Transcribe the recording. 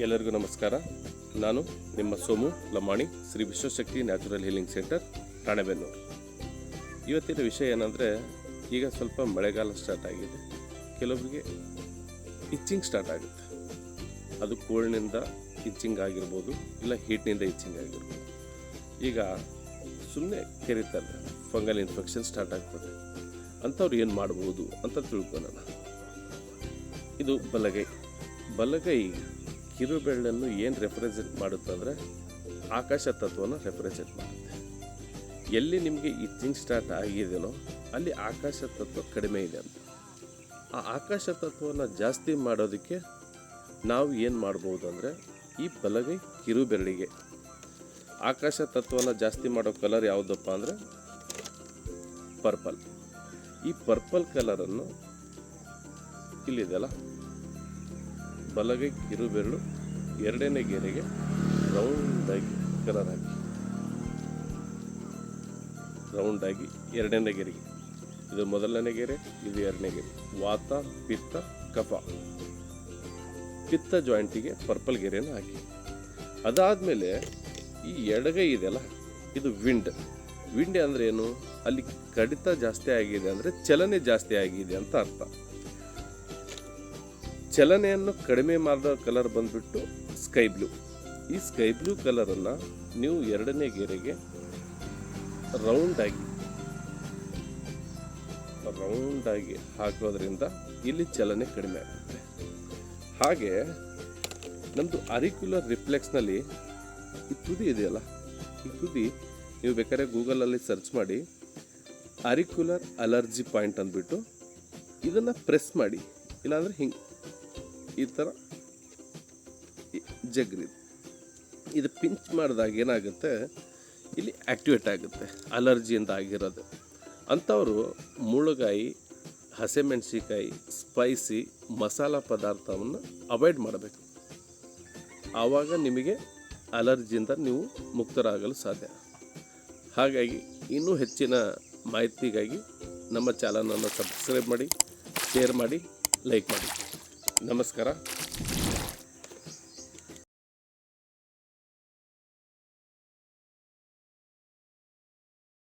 ಎಲ್ಲರಿಗೂ ನಮಸ್ಕಾರ. ನಾನು ನಿಮ್ಮ Somu Lamani, Shri Vishwashakti natural healing centre, Ranebennur. ಇವತ್ತಿನ ವಿಷಯ ಏನಂದರೆ, ಈಗ ಸ್ವಲ್ಪ ಮಳೆಗಾಲ ಸ್ಟಾರ್ಟ್ ಆಗಿದೆ. ಕೆಲವರಿಗೆ ಇಚ್ಚಿಂಗ್ ಸ್ಟಾರ್ಟ್ ಆಗುತ್ತೆ. ಅದು ಕೋಲ್ಡ್ನಿಂದ ಇಚ್ಚಿಂಗ್ ಆಗಿರ್ಬೋದು, ಇಲ್ಲ ಹೀಟ್ನಿಂದ ಇಚ್ಚಿಂಗ್ ಆಗಿರ್ಬೋದು. ಈಗ ಸುಮ್ಮನೆ ಕೆರಿತಾರೆ ಫಂಗಲ್ ಇನ್ಫೆಕ್ಷನ್ ಸ್ಟಾರ್ಟ್ ಆಗ್ತದೆ. ಅಂಥವ್ರು ಏನು ಮಾಡ್ಬೋದು ಅಂತ ತಿಳ್ಕೊಳ್ಳೋಣ ಇದು ಬಲಗೈ. ಬಲಗೈ ಕಿರುಬೆರಳನ್ನು ಏನು ರೆಪ್ರೆಸೆಂಟ್ ಮಾಡುತ್ತೆ ಅಂದರೆ ಆಕಾಶ ತತ್ವನ ರೆಪ್ರೆಸೆಂಟ್ ಮಾಡುತ್ತೆ. ಎಲ್ಲಿ ನಿಮಗೆ ಈ ಥಿಂಗ್ ಸ್ಟಾರ್ಟ್ ಆಗಿದೆಯೋ ಅಲ್ಲಿ ಆಕಾಶ ತತ್ವ ಕಡಿಮೆ ಇದೆ ಅಂತ. ಆ ಆಕಾಶ ತತ್ವವನ್ನು ಜಾಸ್ತಿ ಮಾಡೋದಕ್ಕೆ ನಾವು ಏನು ಮಾಡ್ಬೋದು ಅಂದರೆ ಈ ಬಲಗೈ ಕಿರುಬೆರಳಿಗೆ. ಆಕಾಶ ತತ್ವವನ್ನು ಜಾಸ್ತಿ ಮಾಡೋ ಕಲರ್ ಯಾವುದಪ್ಪ ಅಂದರೆ ಪರ್ಪಲ್ ಈ ಪರ್ಪಲ್ ಕಲರನ್ನು ಇಲ್ಲಿದೆಯಲ್ಲ? ಬಲಗೈ ಕಿರುಬೆರಳು ಎರಡನೇ ಗೆರೆಗೆ ರೌಂಡಾಗಿ ಕಲರ್ ಹಾಕಿ ರೌಂಡಾಗಿ ಎರಡನೇ ಗೆರೆಗೆ. ಇದು ಮೊದಲನೇ ಗೆರೆ, ಇದು ಎರಡನೇ ಗೆರೆ. ವಾತ, ಪಿತ್ತ, ಕಫ. ಪಿತ್ತ ಜಾಯಿಂಟಿಗೆ ಪರ್ಪಲ್ ಗೆರೆಯನ್ನು ಹಾಕಿ. ಅದಾದಮೇಲೆ ಈ ಎಡಗೈ ಇದೆಯಲ್ಲ, ಇದು ವಿಂಡ್. ವಿಂಡ್ ಅಂದರೆ ಏನು? ಅಲ್ಲಿ ಕಡಿತ ಜಾಸ್ತಿ ಆಗಿದೆ ಅಂದರೆ ಚಲನೆ ಜಾಸ್ತಿ ಆಗಿದೆ ಅಂತ ಅರ್ಥ. ಚಲನೆಯನ್ನು ಕಡಿಮೆ ಮಾಡಿದ ಕಲರ್ ಬಂದ್ಬಿಟ್ಟು ಸ್ಕೈ ಬ್ಲೂ ಈ ಸ್ಕೈ ಬ್ಲೂ ಕಲರನ್ನು ನೀವು ಎರಡನೇ ಗೆರೆಗೆ ರೌಂಡಾಗಿ ರೌಂಡಾಗಿ ಹಾಕೋದ್ರಿಂದ ಇಲ್ಲಿ ಚಲನೆ ಕಡಿಮೆ ಆಗುತ್ತೆ. ಹಾಗೆ ನಮ್ಮದು ಅರಿಕ್ಯುಲರ್ ರಿಫ್ಲೆಕ್ಸ್ನಲ್ಲಿ ಈ ತುದಿ ಇದೆಯಲ್ಲ, ಈ ತುದಿ ನೀವು ಬೇಕಾದ್ರೆ ಗೂಗಲಲ್ಲಿ ಸರ್ಚ್ ಮಾಡಿ ಅರಿಕ್ಯುಲರ್ ಅಲರ್ಜಿ ಪಾಯಿಂಟ್ ಅಂದ್ಬಿಟ್ಟು ಇದನ್ನು ಪ್ರೆಸ್ ಮಾಡಿ, ಇಲ್ಲಾಂದರೆ ಹಿಂಗೆ ಈ ಥರ ಜಗ್ರಿ. ಇದು ಪಿಂಚ್ ಮಾಡಿದಾಗ ಏನಾಗುತ್ತೆ? ಇಲ್ಲಿ ಆ್ಯಕ್ಟಿವೇಟ್ ಆಗುತ್ತೆ ಅಲರ್ಜಿಯಿಂದ ಆಗಿರೋದು. ಅಂಥವರು ಮುಳುಗಾಯಿ ಹಸಿಮೆಣಸಿಕಾಯಿ ಸ್ಪೈಸಿ ಮಸಾಲ ಪದಾರ್ಥವನ್ನು ಅವಾಯ್ಡ್ ಮಾಡಬೇಕು. ಆವಾಗ ನಿಮಗೆ ಅಲರ್ಜಿಯಿಂದ ನೀವು ಮುಕ್ತರಾಗಲು ಸಾಧ್ಯ. ಹಾಗಾಗಿ ಇನ್ನೂ ಹೆಚ್ಚಿನ ಮಾಹಿತಿಗಾಗಿ ನಮ್ಮ ಚಾನಲನ್ನು ಸಬ್ಸ್ಕ್ರೈಬ್ ಮಾಡಿ, ಶೇರ್ ಮಾಡಿ, ಲೈಕ್ ಮಾಡಿ. ನಮಸ್ಕಾರ.